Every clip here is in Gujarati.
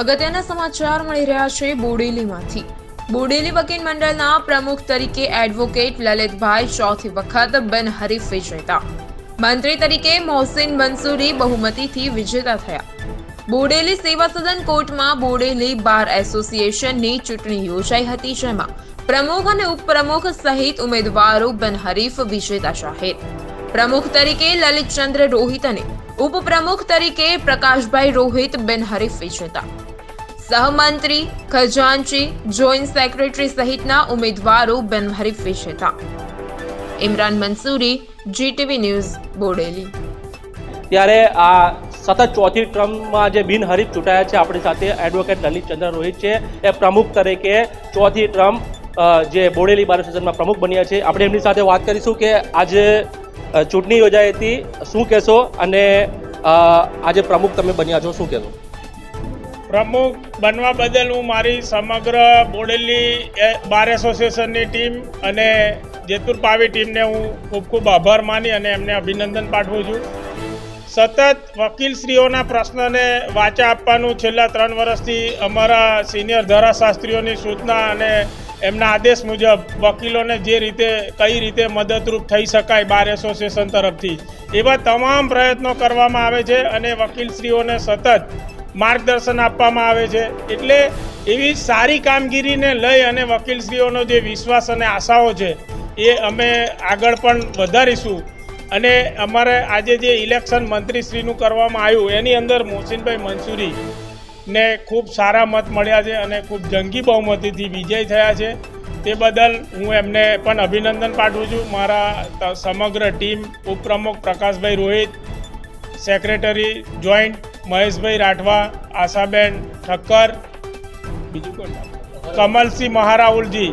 અગત્યના સમાચાર મળી રહ્યા છે બોડેલીમાંથી. બોડેલી વકીલ મંડળના પ્રમુખ તરીકે એડવોકેટ લલિતભાઈ ચોથી વખત બિનહરીફ વિજેતા. મંત્રી તરીકે મોહસિન મંસૂરી બહુમતીથી વિજેતા થયા. બોડેલી સેવા સદન કોર્ટમાં બોડેલી બાર એસોસિએશનની ચૂંટણી યોજાઈ હતી, જેમાં પ્રમુખ અને ઉપપ્રમુખ સહિત ઉમેદવારો બિનહરીફ વિજેતા જાહેર. પ્રમુખ તરીકે લલિતચંદ્ર રોહિત અને ઉપપ્રમુખ તરીકે પ્રકાશભાઈ રોહિત બિનહરીફ વિજેતા. સહમંત્રી ખજાનચી જોઈન્ટ સેક્રેટરી સહિતના ઉમેદવારો બિનહરીફ વિજેતા ઇમરાન મંસૂરી જીટીવી ન્યૂઝ બોડેલી. ત્યારે આ સતત ચોથી ટર્મમાં જે બિનહરીફ ચૂંટાયા છે, આપણી સાથે એડવોકેટ લલિતચંદ્ર રોહિત છે. એ પ્રમુખ તરીકે ચોથી ટર્મ જે બોડેલી બાર પ્રમુખ બન્યા છે. આપણે એમની સાથે વાત કરીશું કે આજે ચૂંટણી યોજાઈ હતી. શું કહેશો? અને આજે પ્રમુખ તમે બન્યા છો, શું કહેશો? પ્રમુખ બનવા બદલ હું મારી સમગ્ર બોડેલી બાર એસોસિએશનની ટીમ અને જેતુર પાવી ટીમને હું ખૂબ ખૂબ આભાર માની અને એમને અભિનંદન પાઠવું છું. સતત વકીલશ્રીઓના પ્રશ્નને વાચા આપવાનું છેલ્લા ત્રણ વર્ષથી અમારા સિનિયર ધારાશાસ્ત્રીઓની સૂચના અને એમના આદેશ મુજબ વકીલોને જે રીતે, કઈ રીતે મદદરૂપ થઈ શકાય બાર એસોસિએશન તરફથી, એવા તમામ પ્રયત્નો કરવામાં આવે છે અને વકીલશ્રીઓને સતત માર્ગદર્શન આપવામાં આવે છે. એટલે એવી સારી કામગીરીને લઈ અને વકીલશ્રીઓનો જે વિશ્વાસ અને આશાઓ છે, એ અમે આગળ પણ વધારીશું. અને અમારે આજે જે ઇલેક્શન મંત્રીશ્રીનું કરવામાં આવ્યું, એની અંદર મોહસિનભાઈ મંસૂરી ને ખૂબ સારા મત મળ્યા છે અને ખૂબ જંગી બહુમતીથી વિજય થયા છે. તે બદલ હું એમને પણ અભિનંદન પાઠવું છું. મારા સમગ્ર ટીમ ઉપપ્રમુખ પ્રકાશભાઈ રોહિત, સેક્રેટરી જોઈન્ટ મહેશભાઈ રાઠવા આશાબેન ઠક્કર બીજું કોણ? કમલસિંહ મહારાઉલજી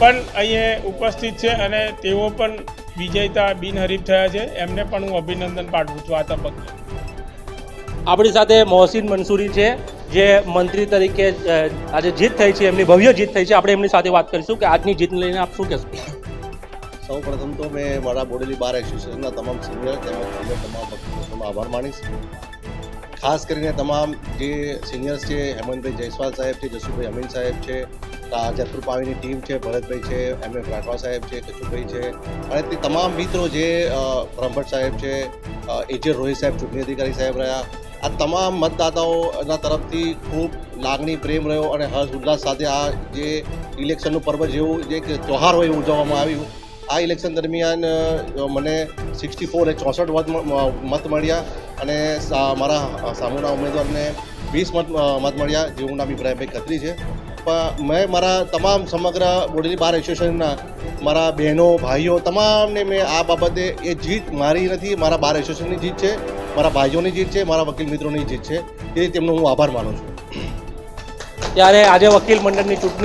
પણ અહીંયા ઉપસ્થિત છે અને તેઓ પણ વિજેતા બિનહરીફ થયા છે. એમને પણ હું અભિનંદન પાઠવું છું આ તબક્કે. આપણી સાથે મોહસિન મંસૂરી છે જે મંત્રી તરીકે આજે જીત થઈ છે એમની ભવ્ય જીત થઈ છે. આપણે એમની સાથે વાત કરીશું કે આજની જીતને લઈને આપ શું કહેશો? સૌ પ્રથમ તો મેં મારા બોડેલી બાર એસોસિએશનના તમામ સિનિયર તેમજ તમામ વકીલોનો આભાર માનીશ. ખાસ કરીને તમામ જે સિનિયર્સ છે, હેમંતભાઈ જયસ્વાલ સાહેબ છે, જસુભાઈ અમીન સાહેબ છે જતુર પાવીની ટીમ છે, ભરતભાઈ છે, એમ. એફ. રાઠવા સાહેબ છે, કચુભાઈ છે અને તે તમામ મિત્રો જે બ્રહ્મભટ્ટ સાહેબ છે એજે રોહિત સાહેબ ચૂંટણી અધિકારી સાહેબ રહ્યા. આ તમામ મતદાતાઓના તરફથી ખૂબ લાગણી, પ્રેમ રહ્યો અને હર્ષ ઉલ્લાસ સાથે આ જે ઇલેક્શનનું પર્વ જેવું જે એક ત્યોહાર હોય ઉજવવામાં આવ્યું. આ ઇલેક્શન દરમિયાન મને સિક્સટી ફોર એ ચોસઠ મત મત મળ્યા અને મારા સામુના ઉમેદવારને વીસ મત મત મળ્યા જેવું નામ ઇબ્રાહીમભાઈ ખત્રી છે. પણ મેં મારા તમામ સમગ્ર બોડેલી બાર એસોસિએશનના મારા બહેનો, ભાઈઓ, તમામને મેં આ બાબતે એ જીત મારી નથી, મારા બાર એસોસિએશનની જીત છે, મારા ભાઈઓની જીત છે, મારા વકીલ મિત્રોની જીત છે. એ તેમનો હું આભાર માનું છું. ત્યારે આજે વકીલ મંડળની ચૂંટણી